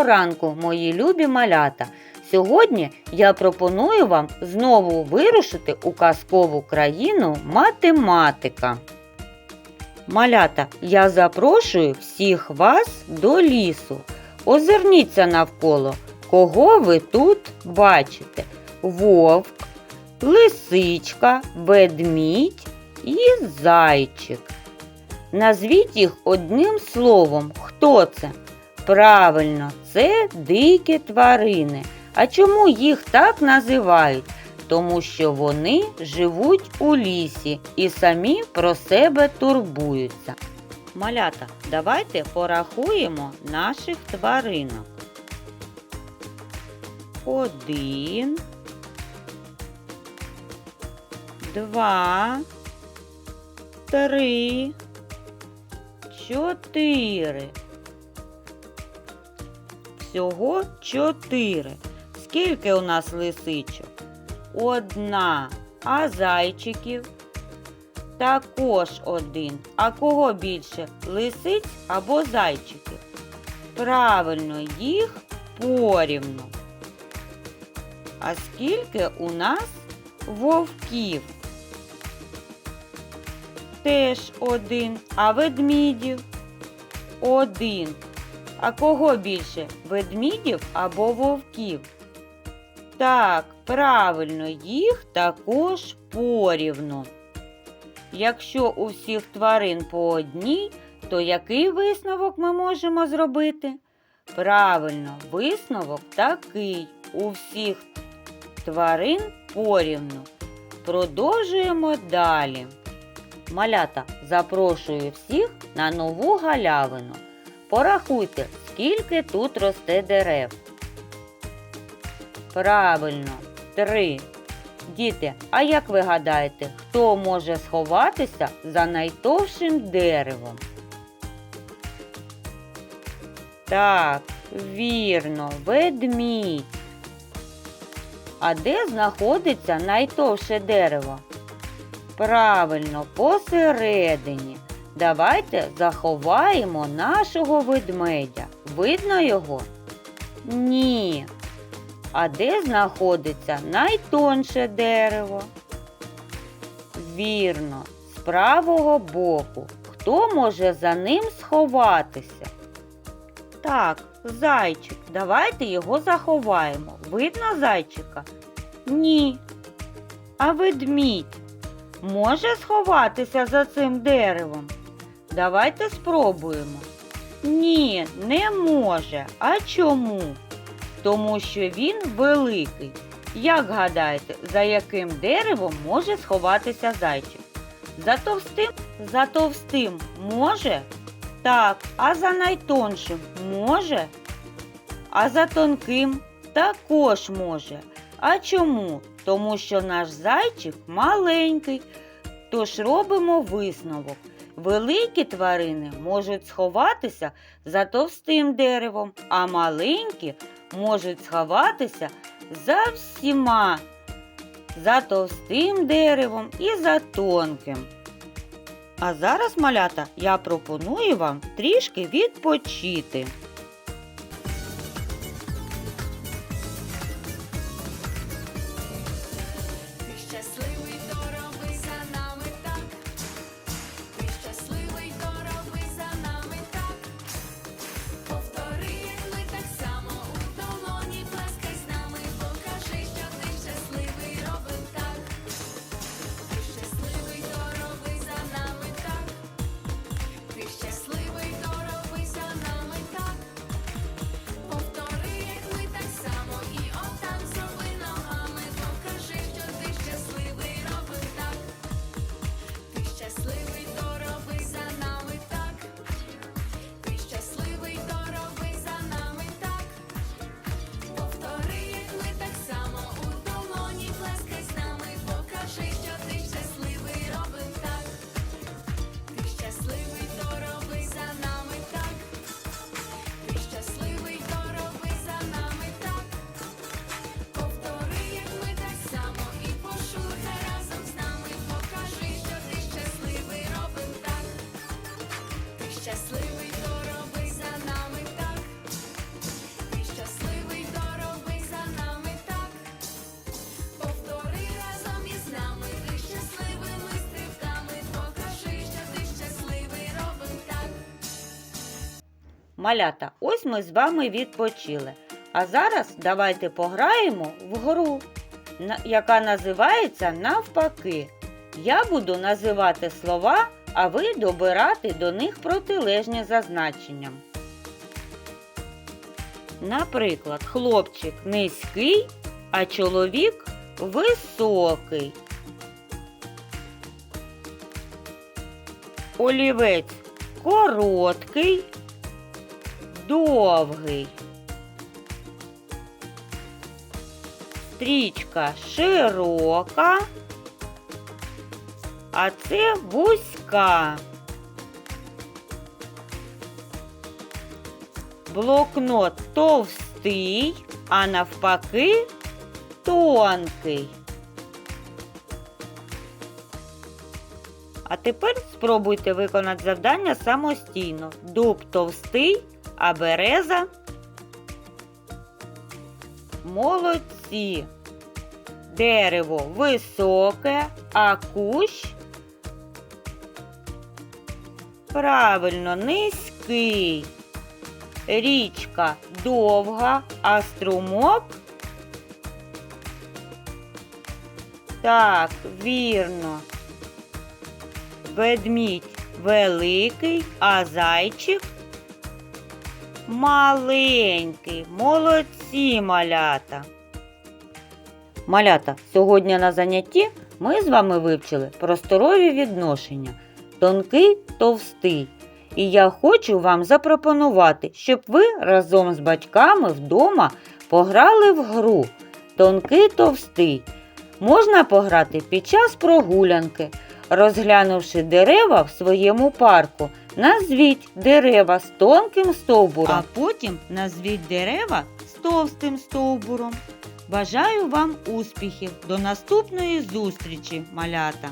Доброго ранку, мої любі малята! Сьогодні я пропоную вам знову вирушити у казкову країну математика. Малята, я запрошую всіх вас до лісу. Озирніться навколо, кого ви тут бачите: вовк, лисичка, ведмідь і зайчик. Назвіть їх одним словом. Хто це? Правильно, це дикі тварини. А чому їх так називають? Тому що вони живуть у лісі і самі про себе турбуються. Малята, давайте порахуємо наших тваринок. Один, два, три, чотири. Всього чотири. Скільки у нас лисичок? Одна. А зайчиків? Також один. А кого більше? Лисиць або зайчиків? Правильно, їх порівну. А скільки у нас вовків? Теж один. А ведмідів? Один. А кого більше? Ведмідів або вовків? Так, правильно, їх також порівну. Якщо у всіх тварин по одній, то який висновок ми можемо зробити? Правильно, висновок такий. У всіх тварин порівну. Продовжуємо далі. Малята, запрошую всіх на нову галявину. Порахуйте, скільки тут росте дерев. Правильно, три. Діти, а як ви гадаєте, хто може сховатися за найтовшим деревом? Так, вірно, ведмідь. А де знаходиться найтовше дерево? Правильно, посередині. Давайте заховаємо нашого ведмедя. Видно його? Ні. А де знаходиться найтонше дерево? Вірно, з правого боку. Хто може за ним сховатися? Так, зайчик. Давайте його заховаємо. Видно зайчика? Ні. А ведмідь може сховатися за цим деревом? Давайте спробуємо. Ні, не може. А чому? Тому що він великий. Як гадаєте, за яким деревом може сховатися зайчик? За товстим? За товстим може? Так, а за найтоншим може? А за тонким також може. А чому? Тому що наш зайчик маленький. Тож робимо висновок. Великі тварини можуть сховатися за товстим деревом, а маленькі можуть сховатися за всіма, за товстим деревом і за тонким. А зараз, малята, я пропоную вам трішки відпочити. Малята, ось ми з вами відпочили. А зараз давайте пограємо в гру, яка називається навпаки. Я буду називати слова, а ви добирати до них протилежні за значенням. Наприклад, хлопчик низький, а чоловік високий. Олівець короткий, довгий. Стрічка широка, а це вузька. Блокнот товстий, а навпаки тонкий. А тепер спробуйте виконати завдання самостійно. Дуб товстий, а береза. Молодці. Дерево високе, а кущ. Правильно, низький. Річка довга, а струмок. Так, вірно. Ведмідь великий, а зайчик маленький. Молодці малята. Малята, сьогодні на занятті ми з вами вивчили просторові відношення. Тонкий, товстий. І я хочу вам запропонувати, щоб ви разом з батьками вдома пограли в гру Тонкий товстий. Можна пограти під час прогулянки, розглянувши дерева в своєму парку. Назвіть дерева з тонким стовбуром, а потім назвіть дерева з товстим стовбуром. Бажаю вам успіхів! До наступної зустрічі, малята!